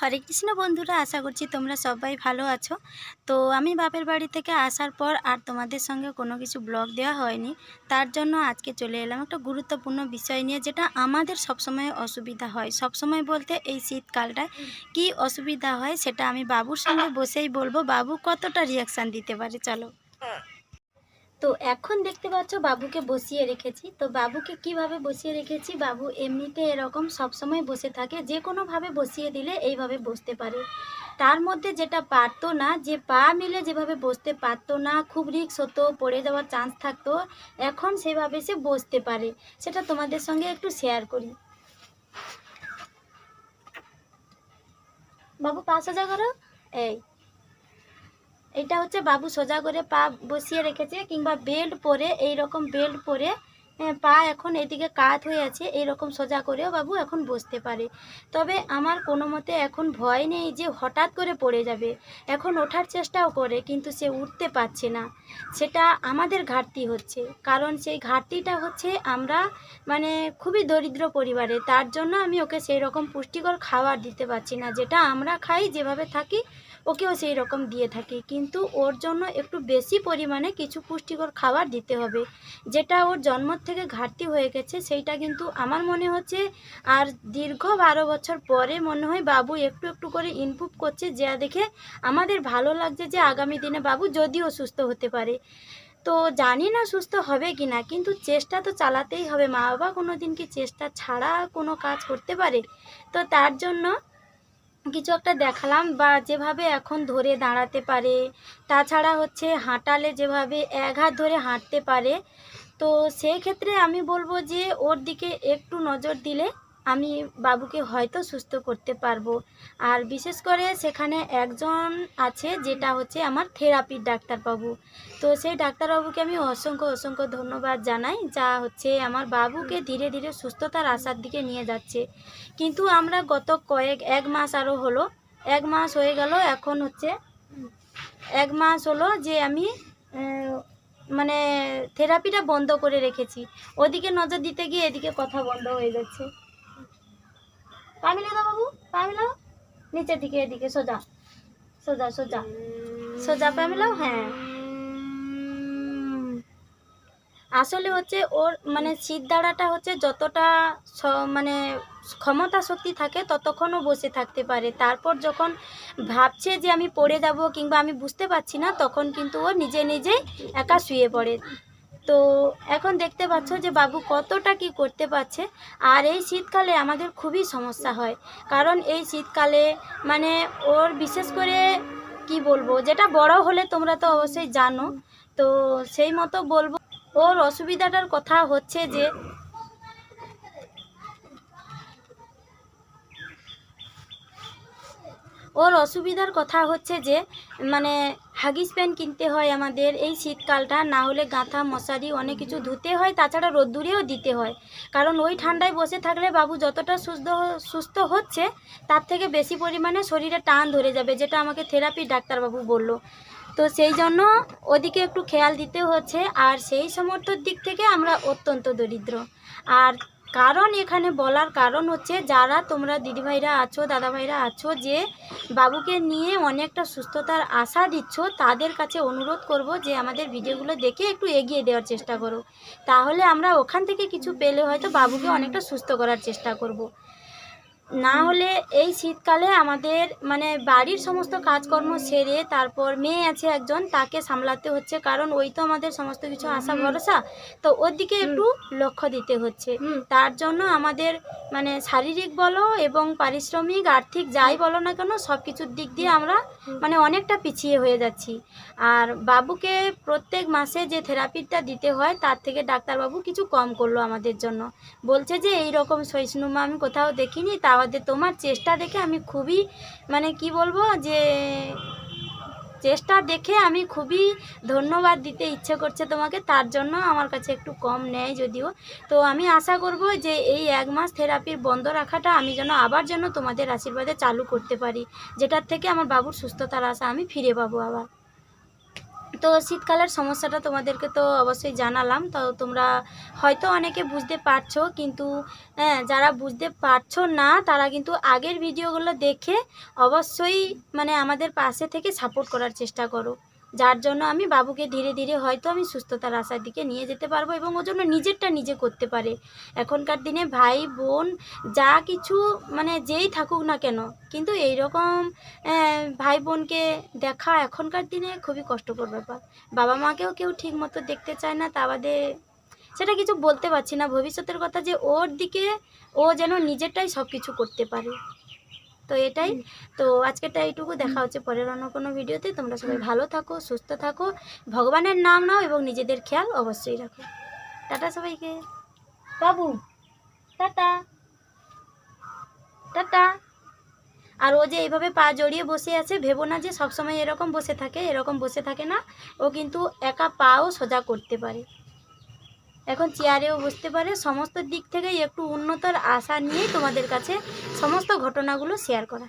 হরে কৃষ্ণ বন্ধুরা, আশা করছি তোমরা সবাই ভালো আছো। তো আমি বাপের বাড়ি থেকে আসার পর আর তোমাদের সঙ্গে কোনো কিছু ব্লগ দেওয়া হয়নি। তার জন্য আজকে চলে এলাম একটা গুরুত্বপূর্ণ বিষয় নিয়ে, যেটা আমাদের সবসময় অসুবিধা হয়। সবসময় বলতে এই শীতকালটায় কি অসুবিধা হয়, সেটা আমি বাবুর সঙ্গে বসেই বলব। বাবু কতটা রিয়াকশান দিতে পারে, চলো। তো এখন দেখতে পাচ্ছ বাবুকে বসিয়ে রেখেছি। তো বাবুকে কীভাবে বসিয়ে রেখেছি? বাবু এমনিতে এরকম সবসময় বসে থাকে, যে কোনোভাবে বসিয়ে দিলে এইভাবে বসতে পারে। তার মধ্যে যেটা পারতো না, যে পা মিলে যেভাবে বসতে পারতো না, খুব রিক্স হতো, পড়ে যাওয়ার চান্স থাকতো, এখন সেভাবে সে বসতে পারে। সেটা তোমাদের সঙ্গে একটু শেয়ার করি। বাবু পা সোজা করো। এই এটা হচ্ছে বাবু সোজা করে পা বসিয়ে রেখেছে কিংবা বেল্ট পরে এই রকম বেল্ট পরে হ্যাঁ, পা এখন এদিকে কাত হয়ে আছে এই রকম সোজা করেও বাবু এখন বসতে পারে। তবে আমার কোনো মতে এখন ভয় নেই যে হঠাৎ করে পড়ে যাবে। এখন ওঠার চেষ্টাও করে কিন্তু সে উঠতে পারছে না। সেটা আমাদের ঘাটতি হচ্ছে। কারণ সেই ঘাটতিটা হচ্ছে আমরা মানে খুবই দরিদ্র পরিবারে। তার জন্য আমি ওকে সেই রকম পুষ্টিকর খাবার দিতে পারছি না। যেটা আমরা খাই যেভাবে থাকি ওকেও সেই রকম দিয়ে থাকি। কিন্তু ওর জন্য একটু বেশি পরিমাণে কিছু পুষ্টিকর খাবার দিতে হবে। যেটা ওর জন্ম থেকে ঘাটতি হয়ে গেছে, সেইটা কিন্তু আমার মনে হচ্ছে আর দীর্ঘ বারো বছর পরে মনে হয় বাবু একটু একটু করে ইমপ্রুভ করছে, যা দেখে আমাদের ভালো লাগছে যে আগামী দিনে বাবু যদিও সুস্থ হতে পারে। তো জানি না সুস্থ হবে কি না কিন্তু চেষ্টা তো চালাতেই হবে। মা বাবা কোনো দিন কি চেষ্টা ছাড়া কোনো কাজ করতে পারে? তো তার জন্য কিছু একটা দেখালাম বা যেভাবে এখন ধরে দাঁড়াতে পারে, তাছাড়া হচ্ছে হাঁটালে যেভাবে এক হাত ধরে হাঁটতে পারে, তো সেই ক্ষেত্রে আমি বলব যে ওর দিকে একটু নজর দিলে আমি বাবুকে হয়তো সুস্থ করতে পারব। আর বিশেষ করে সেখানে একজন আছে যেটা হচ্ছে আমার থেরাপির ডাক্তারবাবু। তো সেই ডাক্তারবাবুকে আমি অসংখ্য অসংখ্য ধন্যবাদ জানাই, যা হচ্ছে আমার বাবুকে ধীরে ধীরে সুস্থতার আশার দিকে নিয়ে যাচ্ছে। কিন্তু আমরা গত কয়েক, এক মাস আরও হলো, এক মাস হয়ে গেল এখন হচ্ছে, এক মাস হলো যে আমি মানে থেরাপিটা বন্ধ করে রেখেছি। ওদিকে নজর দিতে গিয়ে এদিকে কথা বন্ধ হয়ে যাচ্ছে। পা মিলে দাও বাবু পা মিলাও নিচের দিকে, এদিকে, সোজা। সোজা সোজা। সোজা পা মিলাও হ্যাঁ। আসলে হচ্ছে ওর মানে শীত দাঁড়াটা হচ্ছে যতটা মানে ক্ষমতা শক্তি থাকে ততক্ষণও বসে থাকতে পারে। তারপর যখন ভাবছে যে আমি পড়ে যাব কিংবা আমি বুঝতে পারছি না, তখন কিন্তু ও নিজে নিজেই একা শুয়ে পড়ে। তো এখন দেখতে পাচ্ছ যে বাবু কতটা কি করতে পারছে। আর এই শীতকালে আমাদের খুবই সমস্যা হয়। কারণ এই শীতকালে মানে ওর বিশেষ করে কি বলব, যেটা বড় হলে তোমরা তো অবশ্যই জানো। তো সেই মতো বলব, ওর অসুবিধাটার কথা হচ্ছে যে ওর অসুবিধার কথা হচ্ছে যে মানে হাগিস প্যান্ট কিনতে হয় আমাদের এই শীতকালটা, না হলে গাঁথা, মশারি, অনেক কিছু ধুতে হয়, তাছাড়া রোদ্দুরেও দিতে হয়। কারণ ওই ঠান্ডায় বসে থাকলে বাবু যতটা সুস্থ সুস্থ হচ্ছে, তার থেকে বেশি পরিমাণে শরীরে টান ধরে যাবে, যেটা আমাকে থেরাপি ডাক্তারবাবু বলল। তো সেই জন্য ওদিকে একটু খেয়াল দিতে হচ্ছে, আর সেই সমর্থর দিক থেকে আমরা অত্যন্ত দরিদ্র। আর কারণ এখানে বলার কারণ হচ্ছে যারা তোমরা দিদিভাইরা আছো, দাদাভাইরা আছো, যে বাবুকে নিয়ে অনেকটা সুস্থতার আশা দিচ্ছ, তাদের কাছে অনুরোধ করব যে আমাদের ভিডিওগুলো দেখে একটু এগিয়ে দেওয়ার চেষ্টা করো তাহলে আমরা ওখান থেকে কিছু পেলে হয়তো বাবুকে অনেকটা সুস্থ করার চেষ্টা করব। না হলে এই শীতকালে আমাদের মানে বাড়ির সমস্ত কাজকর্ম সেরে তারপর মেয়ে আছে একজন তাকে সামলাতে হচ্ছে। কারণ ওই তো আমাদের সমস্ত কিছু আশা ভরসা। তো ওর দিকে একটু লক্ষ্য দিতে হচ্ছে। তার জন্য আমাদের মানে শারীরিক বলো এবং পারিশ্রমিক, আর্থিক যাই বলো না কেন সব কিছুর দিক দিয়ে আমরা মানে অনেকটা পিছিয়ে হয়ে যাচ্ছি। আর বাবুকে প্রত্যেক মাসে যে থেরাপিটা দিতে হয়, তার থেকে ডাক্তারবাবু কিছু কম করল আমাদের জন্য। বলছে যে, এই রকম সহিষ্ণুমা আমি কোথাও দেখিনি, তা তোমার চেষ্টা দেখে আমি খুবই মানে কি বলব যে চেষ্টা দেখে আমি খুবই ধন্যবাদ দিতে ইচ্ছে করছে তোমাকে। তার জন্য আমার কাছে একটু কম নেয় যদিও। তো আমি আশা করব যে এই এক মাস থেরাপির বন্ধ রাখাটা আমি যেন আবার যেন তোমাদের আশীর্বাদে চালু করতে পারি, যেটার থেকে আমার বাবুর সুস্থতার আশা আমি ফিরে পাবো আবার। তো শীতকালের সমস্যাটা তোমাদেরকে তো অবশ্যই জানালাম। তো তোমরা হয়তো অনেকে বুঝতে পারছ কিন্তু হ্যাঁ যারা বুঝতে পারছ না তারা কিন্তু আগের ভিডিওগুলো দেখে অবশ্যই মানে আমাদের পাশে থেকে সাপোর্ট করার চেষ্টা করো। যার জন্য আমি বাবুকে ধীরে ধীরে হয়তো আমি সুস্থতার আশার দিকে নিয়ে যেতে পারব এবং ওর জন্য নিজেরটা নিজে করতে পারে। এখনকার দিনে ভাই বোন যা কিছু মানে যেই থাকুক না কেন কিন্তু এই রকম আহ, ভাই বোনকে দেখা এখনকার দিনে খুবই কষ্টকর ব্যাপার। বাবা মাকেও কেউ ঠিক মতো দেখতে চায় না তা বাদে সেটা কিছু বলতে পারছি না। ভবিষ্যতের কথা যে ওর দিকে ও যেন নিজেরটাই সব কিছু করতে পারে। তো এটাই। তো আজকেরটা এইটুকু। দেখা হচ্ছে পরের অন্য কোনো ভিডিওতে। তোমরা সবাই ভালো থাকো সুস্থ থাকো। ভগবানের নাম নাও এবং নিজেদের খেয়াল অবশ্যই রাখো। টাটা সবাইকে। বাবু। টাটা। টাটা। আর ও যে এইভাবে পা জড়িয়ে বসে আছে, ভেবো না যে সবসময় এরকম বসে থাকে, এরকম বসে থাকে না। ও কিন্তু একা পাও সোজা করতে পারে। এখন চেয়ারেও বসতে পারে। সমস্ত দিক থেকেই একটু উন্নতর আশা নিয়েই তোমাদের কাছে সমস্ত ঘটনাগুলো শেয়ার করা।